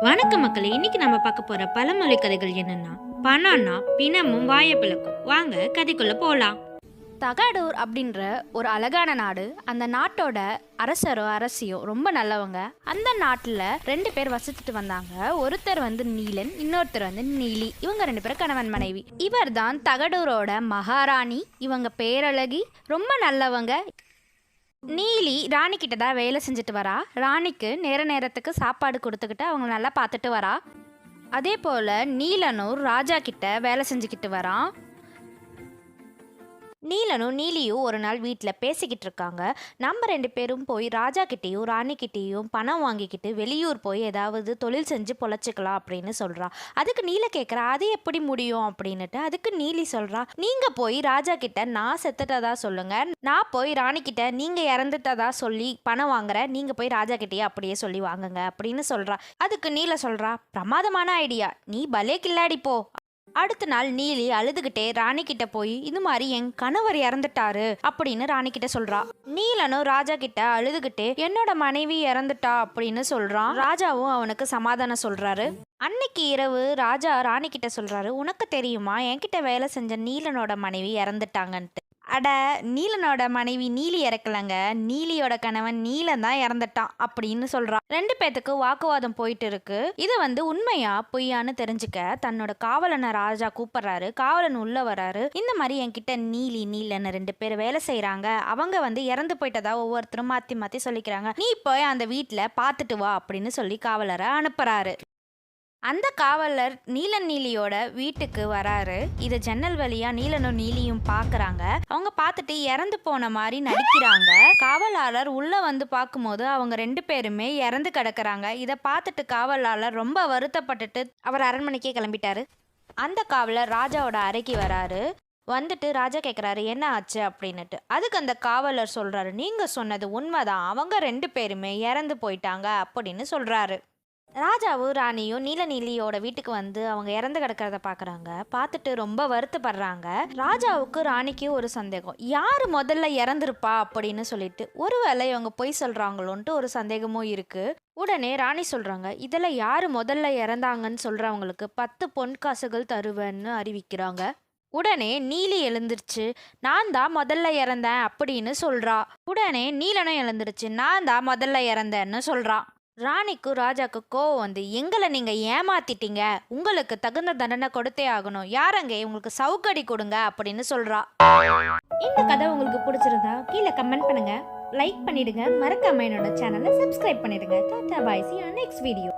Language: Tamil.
வணக்கம் மக்களே இன்னைக்கு நம்ம பார்க்க போற பழமொழி கதைகள் என்னன்னா பணம்னா பிணமும் வாயை பிளக்கும் வாங்க கதைக்குள்ள போலாம். தகடூர் அப்படின்ற ஒரு அழகான நாடு. அந்த நாட்டோட அரசரோ அரசியோ ரொம்ப நல்லவங்க. அந்த நாட்டில் ரெண்டு பேர் வசித்துட்டு வந்தாங்க. ஒருத்தர் வந்து நீலன் இன்னொருத்தர் வந்து நீலி. இவங்க ரெண்டு பேரும் கணவன் மனைவி. இவர் தான் தகடூரோட மகாராணி. இவங்க பேரழகி. ரொம்ப நல்லவங்க. நீலி ராணி கிட்ட தான் வேலை செஞ்சுட்டு வரா. ராணிக்கு நேர நேரத்துக்கு சாப்பாடு கொடுத்துக்கிட்டு அவங்க நல்லா பார்த்துட்டு வரா. அதே போல் நீலனூர் ராஜா கிட்ட வேலை செஞ்சுக்கிட்டு வரான் நீலனும் நீலியும் ஒரு நாள் வீட்டில் பேசிக்கிட்டு இருக்காங்க நம்ம ரெண்டு பேரும் போய் ராஜா கிட்டேயும் ராணி கிட்டேயும் பணம் வாங்கிக்கிட்டு வெளியூர் போய் ஏதாவது தொழில் செஞ்சு பொழைச்சிக்கலாம் அப்படின்னு சொல்றா. அதுக்கு நீல கேட்குறா அது எப்படி முடியும்? அப்படின்னுட்டு அதுக்கு நீலி சொல்றா நீங்கள் போய் ராஜா கிட்ட நான் செத்துட்டதா சொல்லுங்க. நான் போய் ராணி கிட்ட நீங்க இறந்துட்டதா சொல்லி பணம் வாங்குற நீங்கள் போய் ராஜா கிட்டேயே அப்படியே சொல்லி வாங்குங்க அப்படின்னு சொல்கிறா அதுக்கு நீல சொல்கிறா பிரமாதமான ஐடியா நீ பலே கில்லாடி போ. அடுத்த நாள் நீலி அழுதுகிட்டே ராணி கிட்ட போய் இது மாதிரி என் கணவர் இறந்துட்டாரு அப்படின்னு ராணி கிட்ட சொல்றா. நீலனும் ராஜா கிட்ட அழுதுகிட்டே என்னோட மனைவி இறந்துட்டா அப்படின்னு சொல்றான். ராஜாவும் அவனுக்கு சமாதானம் சொல்றாரு. அன்னைக்கு இரவு ராஜா ராணி கிட்ட சொல்றாரு உனக்கு தெரியுமா? என்கிட்ட வேலை செஞ்ச நீலனோட மனைவி இறந்துட்டாங்கன்ட்டு. அட நீலனோட மனைவி நீலி இறக்கலங்க. நீலியோட கணவன் நீலன் தான் இறந்துட்டான் அப்படின்னு சொல்றான் ரெண்டு பேத்துக்கு வாக்குவாதம் போயிட்டு இருக்கு. இது வந்து உண்மையா பொய்யான்னு தெரிஞ்சுக்க தன்னோட காவலனை ராஜா கூப்பிடுறாரு. காவலன் உள்ள வராரு இந்த மாதிரி என்கிட்ட நீலி நீலன்னு ரெண்டு பேர் வேலை செய்யறாங்க அவங்க வந்து இறந்து போயிட்டதா ஒவ்வொருத்தரும் மாத்தி மாத்தி சொல்லிக்கிறாங்க. நீ போய் அந்த வீட்டுல பார்த்துட்டு வா அப்படின்னு சொல்லி காவலரை அனுப்புறாரு. அந்த காவலர் நீலன் நீலியோட வீட்டுக்கு வராரு. இதை ஜன்னல் வழியா நீலனும் நீலியும் பாக்குறாங்க. அவங்க பார்த்துட்டு இறந்து போன மாதிரி நடிக்கிறாங்க. காவலாளர் உள்ள வந்து பார்க்கும்போது அவங்க ரெண்டு பேருமே இறந்து கிடக்குறாங்க. இதை பார்த்துட்டு காவலாளர் ரொம்ப வருத்தப்பட்டுட்டு அவர் அரண்மனைக்கே கிளம்பிட்டாரு. அந்த காவலர் ராஜாவோட அறைக்கு வராரு. வந்துட்டு ராஜா கேட்குறாரு என்ன ஆச்சு? அப்படின்னுட்டு. அதுக்கு அந்த காவலர் சொல்கிறாரு நீங்கள் சொன்னது உண்மைதான். அவங்க ரெண்டு பேருமே இறந்து போயிட்டாங்க அப்படின்னு சொல்கிறாரு ராஜாவும் ராணியும் நீலநீலியோட வீட்டுக்கு வந்து அவங்க இறந்து கிடக்கிறத பார்க்குறாங்க பார்த்துட்டு ரொம்ப வருத்தப்படுறாங்க. ராஜாவுக்கு ராணிக்கு ஒரு சந்தேகம். யார் முதல்ல இறந்துருப்பா? அப்படின்னு சொல்லிட்டு ஒருவேளை இவங்க பொய் சொல்கிறாங்களோன்ட்டு ஒரு சந்தேகமும் இருக்கு. உடனே ராணி சொல்றாங்க இதில் யார் முதல்ல இறந்தாங்கன்னு சொல்றவங்களுக்கு பத்து பொன் காசுகள் தருவேன்னு அறிவிக்கிறாங்க. உடனே நீலி எழுந்துருச்சு நான் தான் முதல்ல இறந்தேன் அப்படின்னு சொல்றா. உடனே நீலனும் எழுந்துருச்சு நான் தான் முதல்ல இறந்தேன்னு சொல்றான் ராணிக்கும் ராஜாக்கு கோவம் வந்து எங்களை நீங்கள் ஏமாத்திட்டீங்க. உங்களுக்கு தகுந்த தண்டனை கொடுத்தே ஆகணும். யாரங்க உங்களுக்கு சவுக்கடி கொடுங்க அப்படின்னு சொல்கிறா இந்த கதை உங்களுக்கு பிடிச்சிருந்தா கீழே கமெண்ட் பண்ணுங்க. லைக் பண்ணிடுங்க. மறக்காம என்னோட சேனலை சப்ஸ்கிரைப் பண்ணிடுங்க. Tata bye. See next video